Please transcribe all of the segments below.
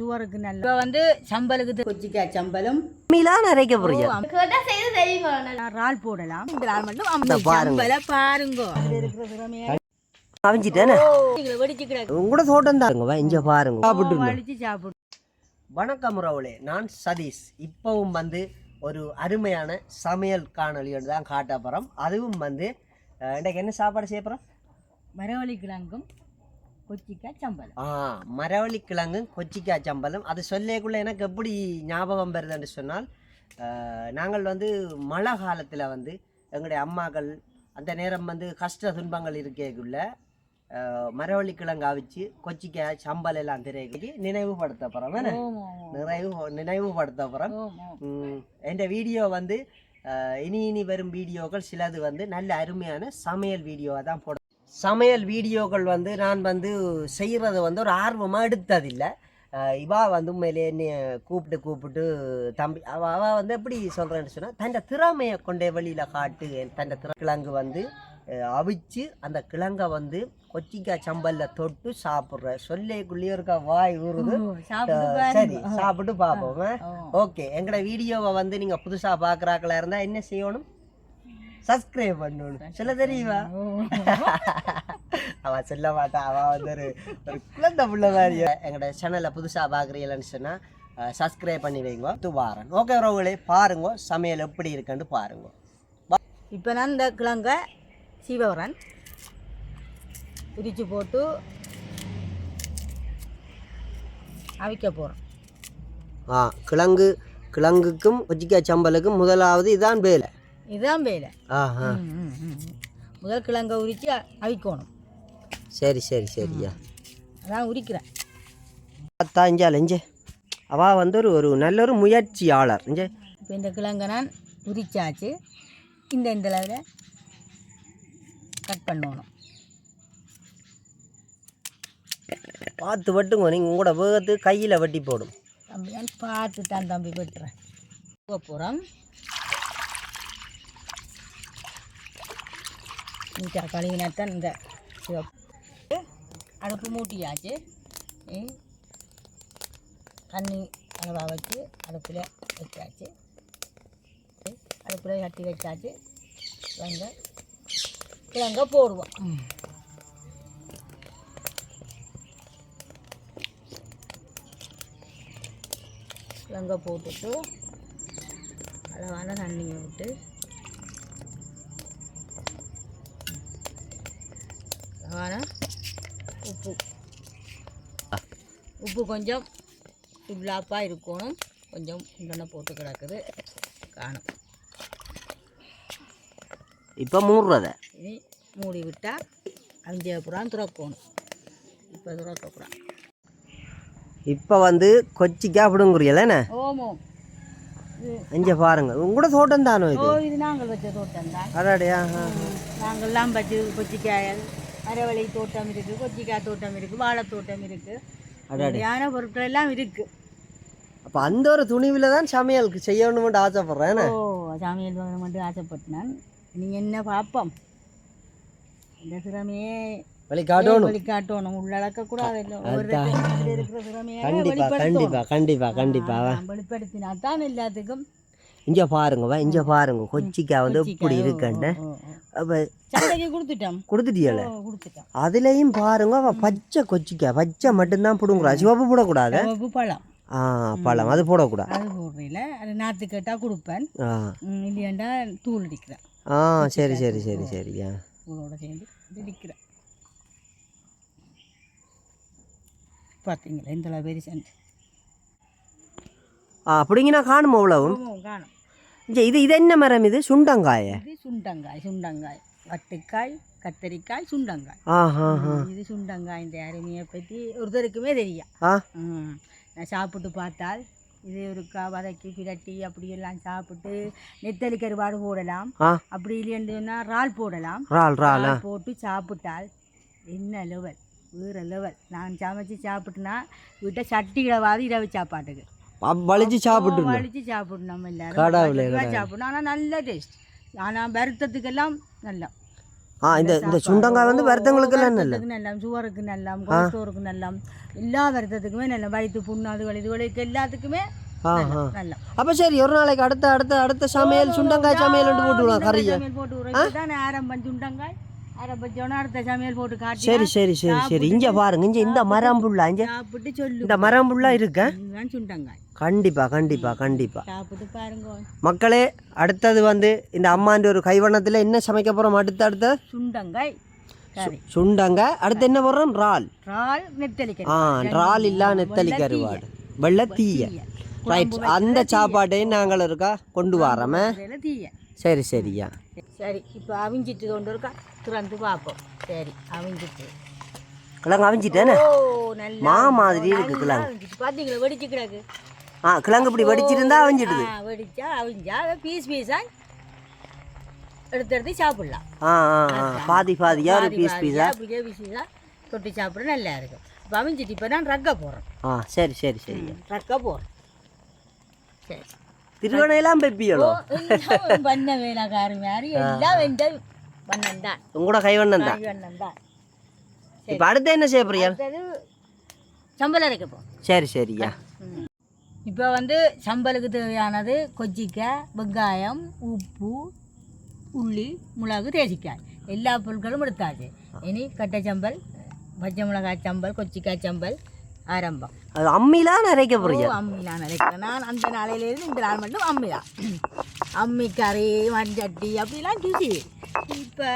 சுவருக்கு நல்ல இப்போ வந்து சம்பலுக்கு கொச்சிக்காய் சம்பலும். மீலாம் செய்து தெரியுமா இறால் போடலாம். இந்த இறால் மட்டும் அந்த. சம்பலை பாருங்க. கவிஞ்சிட்டேனே உங்களோட தோட்டம் இங்க சாப்பிட்டு சாப்பிடு வணக்கம் உறவுகளே. நான் சதீஷ். இப்பவும் வந்து ஒரு அருமையான சமையல் காணொலியோடு தான் காட்ட போகிறோம் அதுவும் வந்து இன்றைக்கு என்ன சாப்பாடு செய்ய போகிறோம் மரவள்ளி கிழங்கும் கொச்சிக்காய் சம்பலம் ஆ மரவள்ளி கிழங்கும் கொச்சிக்காய் சம்பளம். அது சொல்லக்குள்ள எனக்கு எப்படி ஞாபகம் வருதுன்னு சொன்னால் நாங்கள் வந்து மழை காலத்தில் வந்து எங்களுடைய அம்மாக்கள் அந்த நேரம் வந்து கஷ்ட துன்பங்கள் இருக்கேக்குள்ள மரவள்ளி கிழங்கு அவிச்சு கொச்சிக்காய் சம்பல் எல்லாம் திரைக்கு நினைவுபடுத்த போகிறோம் நிறைவு நினைவுபடுத்த போகிறோம் என்ற வீடியோ வந்து இனி இனி வரும் வீடியோக்கள் சிலது வந்து நல்ல அருமையான சமையல் வீடியோவாக தான் போட சமையல் வீடியோக்கள் வந்து நான் வந்து செய்கிறது வந்து ஒரு ஆர்வமாக எடுத்ததில்லை. இவா வந்து உண்மையிலே என்னைய கூப்பிட்டு கூப்பிட்டு தம்பி அவ அவ வந்து எப்படி சொல்கிறேன்னு சொன்னால் தன் திறமையை கொண்டே வெளியில் காட்டு தன் திற கிழங்கு வந்து அவிச்சு அந்த கிழங்கை வந்து கொச்சிக்காய் சம்பல்ல தொட்டு சாப்பிட்ற. சொல்லேக்குள்ளேயே இருக்க வாய் ஊறுது. சரி. சாப்பிட்டு பார்ப்போம். ஓகே எங்களோட வீடியோவை வந்து நீங்கள் புதுசாக பார்க்குறாக்களா இருந்தால் என்ன செய்யணும்? சப்ஸ்கிரைப் பண்ணணும். சொல்ல தெரியுமா? ஓ. அவ சொல்ல மாட்டா. அவ வந்து ஒரு ஒரு குழந்தை புள்ள மாதிரி. எங்களோட சேனலை புதுசாக பார்க்குறீங்கன்னு சொன்னால் சப்ஸ்கிரைப் பண்ணி வைங்க. துவாரன் ஓகே உறவுகளே பாருங்க. சமையல் எப்படி இருக்குன்னு பாருங்க. இப்போ நான் இந்த கிழங்க சீவரன் பிரித்து போட்டு அவிக்க போகிறோம் ஆ கிழங்கு கிழங்குக்கும் கொச்சிக்காய் சம்பலுக்கும் முதலாவது இதான் வேலை. இதுதான் வேலை. முதல் கிழங்க உரித்து அவிக்கணும். சரி சரி சரியா அதான் உரிக்கிறேன். பார்த்தா இஞ்சே அவள் வந்து ஒரு ஒரு நல்ல ஒரு முயற்சியாளர் இஞ்சே. இப்போ இந்த கிழங்க நான் உரிச்சாச்சு. இந்த இந்த அளவில் கட் பண்ணணும். பார்த்து வெட்டுங்க நீங்கள் உங்களோட வேகத்து கையில் வெட்டி போடும். தம்பி நான் பார்த்து தான் தம்பி வெட்டுறேன். போகிறோம் நீட்டாக கழுவினாத்தான் இந்த சிவப்பு அடுப்பு மூட்டியாச்சு தண்ணி அளவாக வச்சு அடுப்பில் வச்சாச்சு அடுப்பில் கட்டி வச்சாச்சு கிழங்க கிழங்க போடுவோம். கிழங்க போட்டுட்டு அளவான தண்ணியை விட்டு அளவான உப்பு. உப்பு கொஞ்சம் இவ்வளாப்பாக இருக்கணும். கொஞ்சம் இங்கன போட்டு கிடக்குது. காணும். இப்போ மூடுறத? இனி மூடி விட்டால் அஞ்சு புறம் துறக்கணும். இப்போ துறக்கக்கூடாது இப்போ வந்து கொச்சிக்காய் அப்படிங்குறீங்களேண்ணே ஓமோ. இங்கே பாருங்க உங்களோட தோட்டம் தானோ இது? நாங்கள் வச்ச தோட்டம் தான். அடாடியா நாங்கள்லாம் வச்சு கொச்சிக்காய் மரவள்ளி தோட்டம் இருக்குது கொச்சிக்காய் தோட்டம் இருக்குது வாழை தோட்டம் இருக்குது அப்படியான பொருட்கள் எல்லாம் இருக்குது அப்போ அந்த ஒரு துணிவில் தான் சமையலுக்கு செய்யணும்னு ஆசைப்பட்றேன் ஓ சாமியல் மட்டும் ஆசைப்பட்டேன். நீங்கள் என்ன பார்ப்போம். இந்த திறமையே வெளிக்காட்டணும் வெளிக்காட்டணும் உள்ளடக்க ஒவ்வொரு இருக்கிற திறமையை கண்டிப்பா கண்டிப்பா கண்டிப்பா கண்டிப்பா. வெளிப்படுத்தினா தான் எல்லாத்துக்கும் இங்கே பாருங்க வா இங்கே பாருங்க. கொச்சிக்காய் வந்து எப்படி இருக்குன்னு. அப்போ கொடுத்துட்டியல? அதுலேயும் பாருங்க பச்சை கொச்சிக்காய். பச்சை மட்டும்தான் போடுங்கிறா சிவப்பு போடக்கூடாது? பழம். ஆ பழம். அது போடக்கூடாது அது போடுறீல அது நாற்று கேட்டால் கொடுப்பேன். இல்லையாண்டா தூள் அடிக்கிறேன் ஆ சரி சரி சரி சரியா தூளோட சேர்ந்து அடிக்கிறேன் பார்த்தீங்களா இந்த பெரிய ஆ அப்படிங்கன்னா காணுமா அவ்வளவும்? காணும். இது இது என்ன மரம் இது? சுண்டங்காய. இது சுண்டங்காய் சுண்டங்காய். வட்டுக்காய் கத்தரிக்காய் சுண்டங்காய். இது சுண்டங்காய் இந்த அருமையை பற்றி ஒருத்தருக்குமே தெரியும். நான் சாப்பிட்டு பார்த்தால் இது ஒருக்கா வதக்கி பிரட்டி அப்படியெல்லாம் சாப்பிட்டு நெத்தலி கருவாடு போடலாம். அப்படி இல்லைன்னா இறால் போடலாம். போட்டு சாப்பிட்டால் என்ன லெவல் வேறு லெவல் நான் சமைச்சு சாப்பிட்டுனா வீட்டை சட்டியிலவாது இரவு சாப்பாட்டுக்கு. வலிச்சு சாப்பிட்டு வலிச்சு சாப்பிடணும் எல்லாரும் வடிவா சாப்பிடணும் ஆனால் நல்ல டேஸ்ட் ஆனால் வருத்தத்துக்கெல்லாம் நல்லா ஆ இந்த இந்த சுண்டங்காய் வந்து வருத்தங்களுக்கு நல்ல நல்லம் சுவருக்கு நல்லம் கொலஸ்ட்ரோருக்கு நல்லம் எல்லா வருத்தத்துக்குமே நல்ல வயிற்று புண்ணு அதுகள் இதுகளுக்கு எல்லாத்துக்குமே அப்போ சரி ஒரு நாளைக்கு அடுத்த அடுத்த அடுத்த சமையல் சுண்டங்காய் சமையல் போட்டு விடுவோம் கறியை போட்டு விடுறோம் தானே ஆரம்பம் சுண்டங்காய் சரி சரி சரி சரி. இங்கே பாருங்க இங்கே இந்த மரம் புல்லா இங்கே இந்த மரம் புல்லா இருக்கா கண்டிப்பா கண்டிப்பா கண்டிப்பா. மக்களே அடுத்தது வந்து இந்த அம்மாண்ட ஒரு கைவண்ணத்தில் என்ன சமைக்க போகிறோம் அடுத்து அடுத்த? சுண்டங்காய். கறி சுண்டங்காய். அடுத்து என்ன போடுறோம்? இறால். இறால் நெத்தலி கறி ஆ இறால் இல்லா நெத்தலி கருவாடு. வெள்ளை தீய. ரைட் அந்த சாப்பாட்டையும் நாங்கள் இருக்கா? கொண்டு வரோமே? சரி சரியா. சரி இப்போ அவிஞ்சிட்டு கொண்டு இருக்கா திறந்து பார்ப்போம் சரி அவிஞ்சிட்டு. கிழங்கு அவிஞ்சிட்டேனே? மா மாதிரி இருக்கு கிழங்கு. பார்த்தீங்களா வெடிச்சு கிடக்கு? ஆ கிழங்கு இப்படி வடிச்சிருந்தா அவிஞ்சிடுது. வெடிச்சா அவிஞ்சா அதை பீஸ் பீஸாக எடுத்து எடுத்து சாப்பிடலாம். ஆ ஆ பாதி பாதியா ஒரு பீஸ் பீஸா? அப்படியே பீஸாக தொட்டு சாப்பிட நல்லா இருக்கும். இப்போ அவிஞ்சிட்டு இப்போ நான் ரக்க போடுறேன். ஆ சரி சரி சரி. ரக்க போடுறேன். சரி. திருவணையெல்லாம் பெப்பியலோ? எல்லாம் பண்ண வேலைக்காரி மாதிரி. எல்லாம் வெந்த பண்ணம் தான் உங்களோட கைவண்ணம் தான் வண்ணம் தான் இப்போ அடுத்து என்ன செய்ய அடுத்தது சம்பளம் அரைக்க போகிறோம் சரி சரியா இப்போ வந்து சம்பலுக்கு தேவையானது கொச்சிக்காய் வெங்காயம் உப்பு உள்ளி மிளகு தேசிக்காய். எல்லா பொருட்களும் எடுத்தாச்சு. இனி கட்டை சம்பல் பச்சை மிளகாய் சம்பல் கொச்சிக்காய் சம்பல் ஆரம்பம். அது அம்மிலாம் அரைக்க போறியா ஓ, அம்மி நான் அந்த நாளையிலேருந்து இந்த நாள் மட்டும் அம்மி தான் அம்மி கறி மண்சட்டி அப்படிலாம் ருசி இப்போ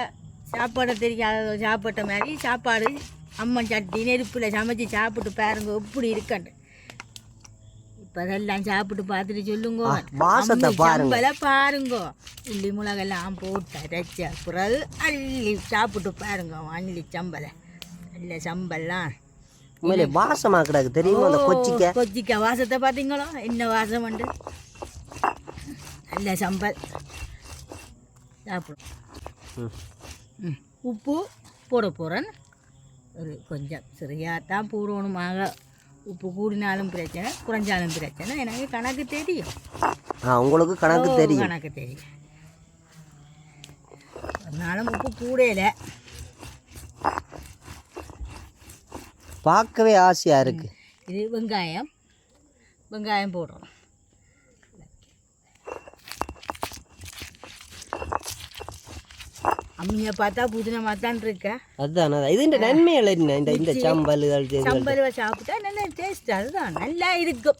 சாப்பாடு தெரியாத சாப்பிட்ட மாதிரி சாப்பாடு அம்மன் சட்டி நெருப்பில் சமைச்சு சாப்பிட்டு பாருங்க எப்படி இருக்கண்டு இப்போ அதெல்லாம் சாப்பிட்டு பார்த்துட்டு சொல்லுங்க. வாசத்தை பாருங்க. பாருங்க. உள்ளி மிளகெல்லாம் போட்டு அரைச்ச பிறகு அள்ளி சாப்பிட்டு பாருங்க அள்ளி சம்பலை நல்ல சம்பல்லாம் உண்மையிலே வாசமா கிடக்கு தெரியுமா? அந்த கொச்சிக்க. கொச்சிக்காய் வாசத்தை பார்த்தீங்களோ? என்ன வாசம் உண்டு? நல்ல சம்பல். சாப்பிடும். உப்பு போட போகிறேன் ஒரு கொஞ்சம் சரியாக தான் போடணுமாக உப்பு கூடினாலும் பிரச்சனை குறைஞ்சாலும் பிரச்சனை. எனக்கு கணக்கு தெரியும். ஆ உங்களுக்கு கணக்கு தெரியும். கணக்கு தெரியும். அதனாலும் உப்பு கூடையில பார்க்கவே ஆசையா இருக்கு. இது வெங்காயம். வெங்காயம் போடுறோம். அம்மியை பார்த்தா புதினமாக தான் இருக்க. அதுதான். இது இந்த நன்மைகள் என்ன? இந்த இந்த சம்பல். சம்பல் சாப்பிட்டா நல்ல டேஸ்ட் அதுதான். நல்லா இருக்கும்.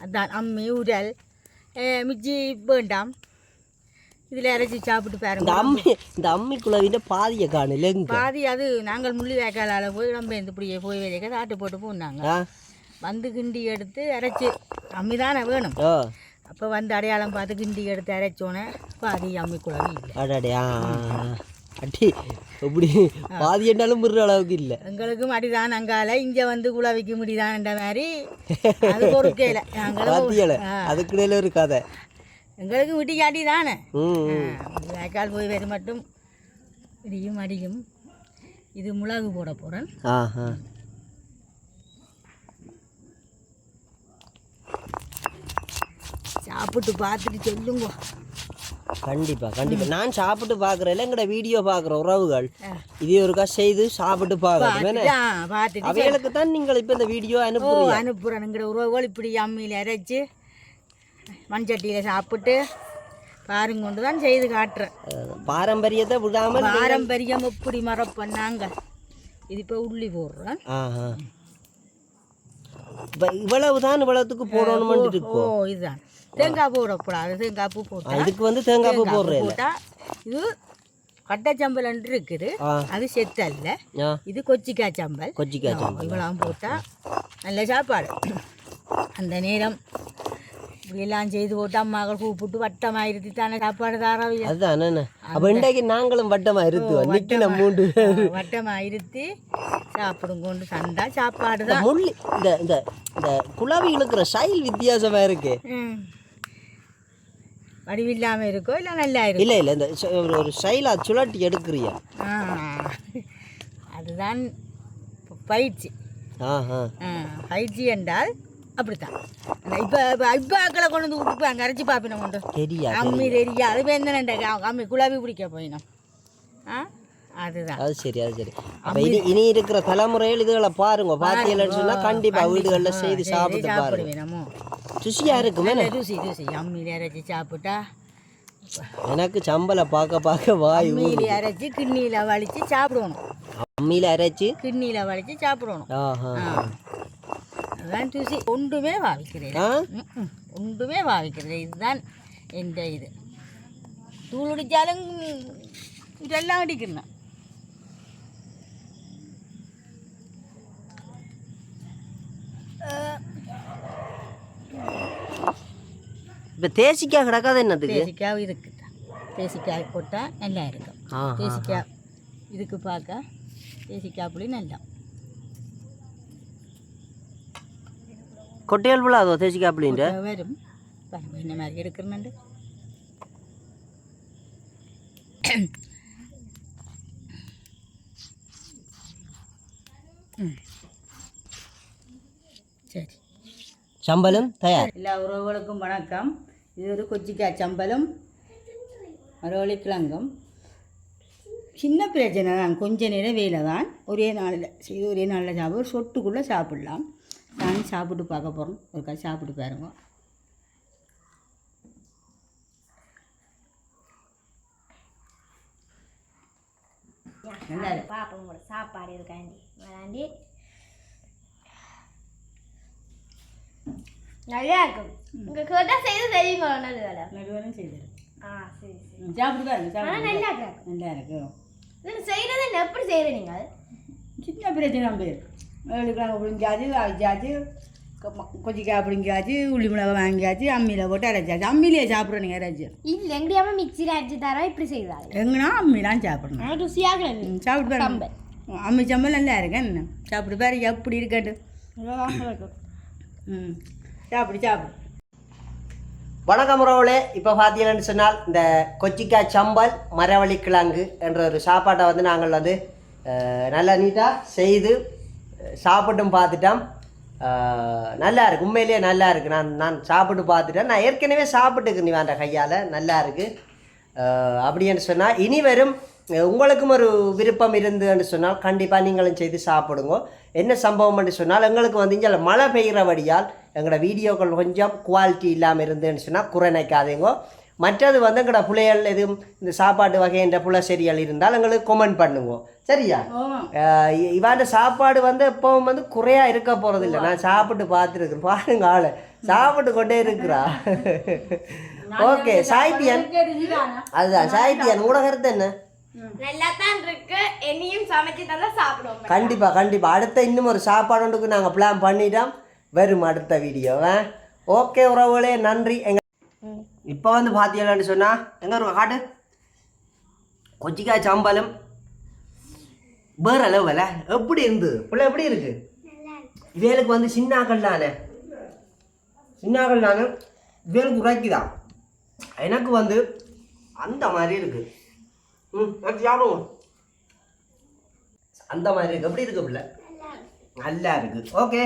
அதான் அம்மி உரல் அஹ் மிச்சி வேண்டாம். இதில் இறைச்சி சாப்பிட்டு இந்த பாருங்க அம்மி இந்த அம்மிக்குள்ள பாதிய காணல பாதி அது நாங்கள் முள்ளி வேக்காலால் போய் நம்ம இந்த இப்படியே போய் வேலைக்க தாட்டு போட்டு போனாங்க. வந்து கிண்டி எடுத்து அரைச்சி அம்மி தானே வேணும் அப்போ வந்து அடையாளம் பார்த்து கிண்டி எடுத்து அரைச்சோன்னே பாதி அம்மி குழம்பு இல்லை அடாடே ஆ. ஆ, ஆ. அடி இப்படி பாதி என்னாலும் முறுற அளவுக்கு இல்லை. எங்களுக்கும் அடிதான் அங்கால. இங்கே வந்து குழவிக்க முடியுதான்ன்ற மாதிரி. அது பொறுக்கையில் அதுக்கிடையில ஒரு கதை. எங்களுக்கு விட்டிக்கு அடி தானே. வேக்கால் போய் வரும் மட்டும் இடியும் அடியும். இது மிளகு போட போகிறேன் சாப்பிட்டு பார்த்துட்டு சொல்லுங்க. கண்டிப்பா கண்டிப்பா. நான் சாப்பிட்டு பார்க்குறேன் எங்கட வீடியோ பார்க்குற உறவுகள். இது ஒருக்கா செய்து சாப்பிட்டு பார்க்கணும் அவைகளுக்கு தான்? நீங்கள் இப்போ இந்த வீடியோ ஓ அனுப்புறீங்க. அனுப்புகிறேனுங்கிற உறவுகள் இப்படி அம்மியில் அரைச்சி மண்சட்டியில் சாப்பிட்டு பாருங்க கொண்டு தான் செய்து காட்டுறேன். பாரம்பரியத்தை விடாமல் பாரம்பரியம் எப்படி மறப்போம் நாங்கள் இது இப்போ உள்ளி போடுறோம் ஆஹா. இப்போ இவ்வளவு தான் இவ்வளவுத்துக்கு போடணும்னு ஓ இதுதான். தேங்காய் போடக்கூடாது தேங்காய் பூ போட்டா. இதுக்கு வந்து தேங்காய் பூ போடுறேன் போட்டா இது கட்டச்சம்பல் இருக்குது. அது செத்தல்ல. இது கொச்சிக்காய் சம்பல். கொச்சிக்காய் சாம்பல். இவ்வளவு போட்டா நல்ல சாப்பாடு. அந்த நேரம் எல்லாம் செய்து போட்டு அம்மாக்கள் கூப்பிட்டு வட்டமாயிருத்தி தானே சாப்பாடு தாராவியா அதுதான் அப்போ இன்றைக்கு நாங்களும் வட்டமா இருத்துவோம் நிக்கின மூன்று வட்டமாயிருத்தி சாப்பிடும் கொண்டு சந்தா சாப்பாடு தான். முள்ளி இந்த இந்த இந்த குழாவி இழுக்கிற ஸ்டைல் வித்தியாசமா இருக்கு. வடிவில்லாம இருக்கோ இல்லை நல்லா இருக்கும் இல்ல இல்ல இந்த ஒரு ஒரு ஸ்டைலா சுழட்டி எடுக்கிறியா? அதுதான் பயிற்சி. ஆஹா. பயிற்சி என்றால் அப்படித்தான். இப்போ இப்போ ஆக்களை கொண்டு வந்து விட்டுப்பாங்க அரைச்சி பார்ப்பினோம் கொண்டு தெரியா அம்மி தெரியா அது வேந்தனண்ட அம்மி குழாவி பிடிக்க போயினோம். ஆ? அதுதான். அது சரி அது சரி. அப்ப இனி இனி இருக்கிற தலைமுறையில் இதுகளை பாருங்க. பார்த்தீங்கன்னு சொன்னா கண்டிப்பா வீடுகள்ல செய்து சாப்பிட்டு பாருங்க. சாப்பிடுவேன் நம்ம ருசியா இருக்குமே ருசி ருசி அம்மியில் அரைச்சி சாப்பிட்டா எனக்கு சம்பலை பார்க்க பார்க்க வாய் அம்மியில் அரைச்சி கிண்ணியில் வலிச்சு சாப்பிடணும். அம்மியில அரைச்சு? கிண்ணியில் வலிச்சு சாப்பிடணும். ஆஹா. அதுதான் ருசி ஒன்றுமே ம்ம். ஒன்றுமே பாவிக்கிறது இதுதான் எந்த இது. தூள் அடித்தாலும் இதெல்லாம் அடிக்கணும். இப்ப தேசிக்காய் கிடக்காது என்னத்துக்கு? தேசிக்காய் இருக்குது தேசிக்காய் போட்டால் நல்லா இருக்கும். தேசிக்காய் இதுக்கு பார்க்க. தேசிக்காய் புளி நல்லா அப்படின்ட்டு கொட்டை வரும் பாருங்க என்ன மாதிரி எடுக்கிறனுண்டு சரி சம்பலும் தயார் எல்லா உறவுகளுக்கும் வணக்கம் இது ஒரு கொச்சிக்காய் சம்பளம் மரவள்ளி கிழங்கும் சின்ன பிரச்சனை தான் கொஞ்ச நேரம் வேலை தான் ஒரே நாளில் செய்து ஒரே நாளில் சாப்பிட ஒரு சொட்டுக்குள்ளே சாப்பிடலாம் நான் சாப்பிட்டு பார்க்க போகிறோம் ஒருக்கா சாப்பிட்டு பாருங்க. பாப்போம் கூட சாப்பாடு இருக்காண்டி விளாண்டி நல்லா இருக்கும் உங்க கேட்டா செய்து தெரியுமா நல்ல வேலை நடுவரும் செய்து ஆ சரி சரி. சாப்பிட்டு பாருங்க ஆனா சாப்பிட்டு நல்லா. இருக்கும் நல்லா இருக்கு. இது செய்யறது எப்படி செய்யற நீங்க சின்ன பிரச்சனை பேர் ஏழுக்கிழங்கு பிடிங்காச்சு அரைச்சாச்சு கொச்சிக்காய் பிடிங்காச்சு உள்ளி மிளகா வாங்கியாச்சு அம்மியில் போட்டு அரைச்சாச்சு அம்மியிலே சாப்பிட்றோம் நீங்கள் அரைச்சி இல்ல எங்கடியாம மிக்சியில் அடிச்சு தரோம் இப்படி செய்வாங்க எங்கன்னா அம்மிலாம் சாப்பிடணும் ருசியாக சாப்பிட்டு பாருங்க அம்மி சம்பல் நல்லா இருக்கு என்ன சாப்பிட்டு பாரு எப்படி இருக்கட்டு ம் சாப்பிடு சாப்பிடு வணக்கம் உறவுகளே இப்போ பார்த்தீங்கன்னு சொன்னால் இந்த கொச்சிக்காய் சம்பல் மரவள்ளி கிழங்கு என்ற ஒரு சாப்பாட்டை வந்து நாங்கள் வந்து நல்லா நீட்டாக செய்து சாப்பிட்டும் பார்த்துட்டோம். நல்லா இருக்குது உண்மையிலேயே நல்லா இருக்குது நான் நான் சாப்பிட்டு பார்த்துட்டேன். நான் ஏற்கனவே சாப்பிட்டுக்கு நீ வேண்ட கையால். நல்லா இருக்குது அப்படின்னு சொன்னால் இனி வரும் உங்களுக்கும் ஒரு விருப்பம் இருந்துன்னு சொன்னால் கண்டிப்பாக நீங்களும் செய்து சாப்பிடுங்க. என்ன சம்பவம்னு சொன்னால் எங்களுக்கு வந்து இங்கே மழை பெய்கிறபடியால் எங்களோட வீடியோக்கள் கொஞ்சம் குவாலிட்டி இல்லாமல் இருந்துன்னு சொன்னால் குறைநிக்காதீங்க மற்றது வந்து எங்களோட பிள்ளைகள் எதுவும் இந்த சாப்பாட்டு வகை என்ற புல செடிகள் இருந்தால் எங்களுக்கு கமெண்ட் பண்ணுங்க. சரியா? இவாண்ட சாப்பாடு வந்து எப்பவும் வந்து குறையா இருக்க போறதில்லை நான் சாப்பிட்டு பார்த்துருக்கேன் பாருங்க ஆளு. சாப்பிட்டு கொண்டே இருக்கிறா. ஓகே சாகித்யன் அதுதான். உங்களோட கருத்து என்ன? கண்டிப்பா கண்டிப்பா. அடுத்த இன்னும் ஒரு சாப்பாடுக்கு நாங்கள் பிளான் பண்ணிட்டோம். வரும் அடுத்த வீடியோ ஓகே உறவுகளே நன்றி. எங்க இப்போ வந்து பார்த்தீங்களான்னு சொன்னால் எங்கே இருக்கும் காட்டு? கொச்சிக்காய் சம்பளம் வேற லெவல எப்படி இருந்து? பிள்ளை எப்படி இருக்கு? இவேலுக்கு வந்து சின்னாக்கள் தானே? சின்னாக்கள் தானே? இவேலுக்கு உரைக்குதான் எனக்கு வந்து அந்த மாதிரி இருக்கு. ம் யாரும் அந்த மாதிரி இருக்கு. எப்படி இருக்கு பிள்ளை? நல்லா இருக்கு. ஓகே.